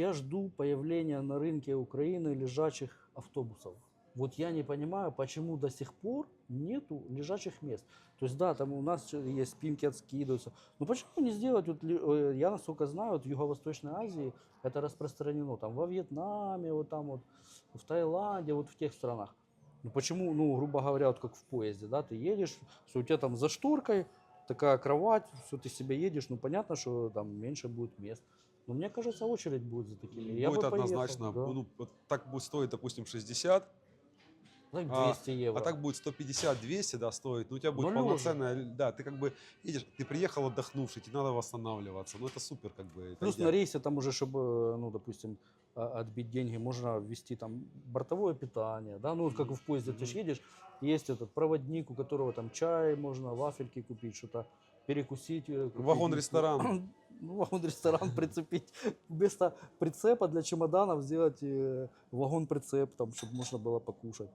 Я жду появления на рынке Украины лежачих автобусов. Вот я не понимаю, почему до сих пор нету лежачих мест. То есть, да, там у нас есть спинки откидываются. Но почему не сделать, вот, э, я насколько знаю, вот в Юго-Восточной Азии это распространено. Там во Вьетнаме, вот там вот, в Таиланде, вот в тех странах. Ну почему, ну, грубо говоря, вот как в поезде, да, ты едешь, что у тебя там за шторкой такая кровать, все, ты себе едешь, ну понятно, что там меньше будет мест. Но мне кажется, очередь будет за такими. Я будет бы поехал, однозначно. да. Ну, вот так будет стоить, допустим, 60, Так а, 200 евро. а так будет 150-200, да, стоить. Ну, у тебя будет Ну, лёжа. полноценная, да, ты как бы едешь, ты приехал отдохнувший, тебе надо восстанавливаться. Ну, это супер, как бы. Плюс на идеально. рейсе там уже, чтобы, ну, допустим, а, отбить деньги, можно ввести там бортовое питание, да, ну, вот как в поезде ты ж едешь, есть этот проводник, у которого там чай можно, вафельки купить, что-то перекусить. э. Вагон-ресторан. Ну, вагон-ресторан прицепить. Вместо прицепа для чемоданов сделать э, вагон-прицеп, там, чтобы можно было покушать.